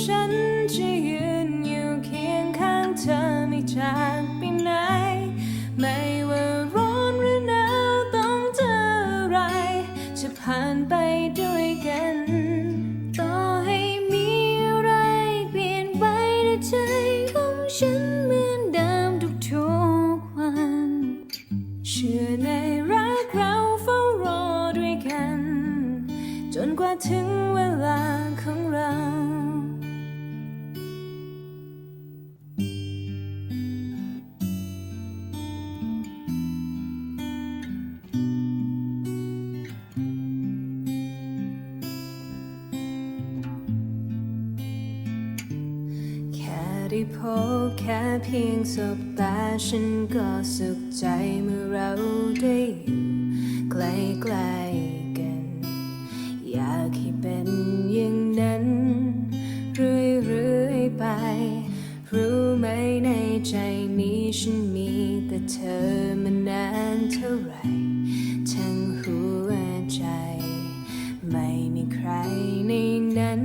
ฉันจะยืนอยู่เคียงข้างเธอไม่จากไปไหน ไม่ว่าร้อนหรือหนาวต้องเจออะไร จะผ่านไปด้วยกัน ต่อให้มีอะไรเปลี่ยนไปในใจของฉันเหมือนเดิมทุกๆวัน เชื่อในรักเราเฝ้ารอด้วยกัน จนกว่าถึงเวลาของเรา ได้พบแค่เพียงสบตาฉันก็สุขใจเมื่อเราได้อยู่ใกล้ๆกัน อยากให้เป็นอย่างนั้นเรื่อยๆไป รู้ไหมในใจนี้ฉันมีแต่เธอมานานเท่าไหร่ทั้งหัวใจ ไม่มีใครในนั้น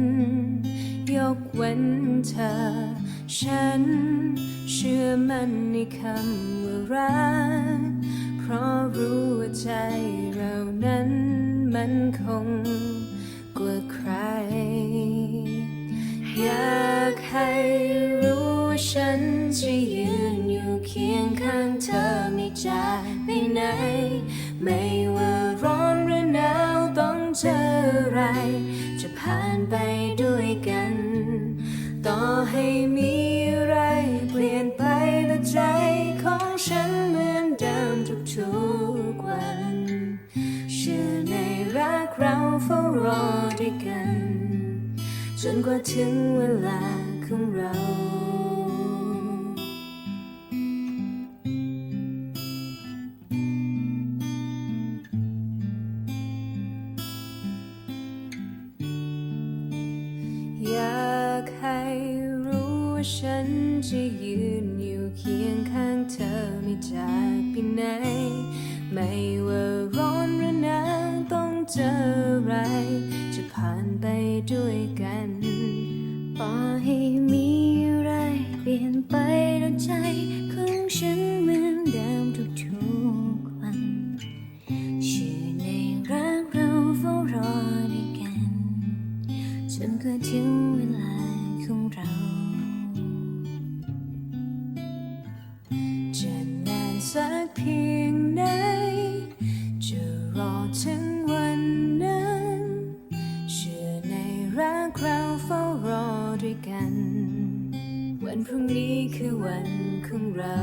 ยกเว้นเธอ ฉันเชื่อมันในคำว่ารัก เพราะรู้ว่าใจเรานั้นมันคงกว่าใคร อยากให้รู้ว่าฉันจะยืนอยู่เคียงข้างเธอไม่จากไปไหน ไม่ว่าร้อนหรือหนาวต้องเจออะไร จะผ่านไปด้วยกัน ต่อให้มี เราเฝ้ารอด้วยกัน จนกว่าถึงเวลาของเราอยากให้รู้ว่าฉันจะยืนอยู่เคียงข้างเธอไม่จากไปไหน ไม่ว่าร้อนหรือหนาว เจออะไร จะผ่านไปด้วยกันต่อให้มีอะไร เปลี่ยนไปแล้วใจของฉันเหมือนเดิมทุกๆวันชื่อในรักเราเฝ้ารอด้วยกันจนกว่าถึงเวลาของเราจะนานสักเพียงไหนจะรอถึง วันพรุ่งนี้คือวันของเรา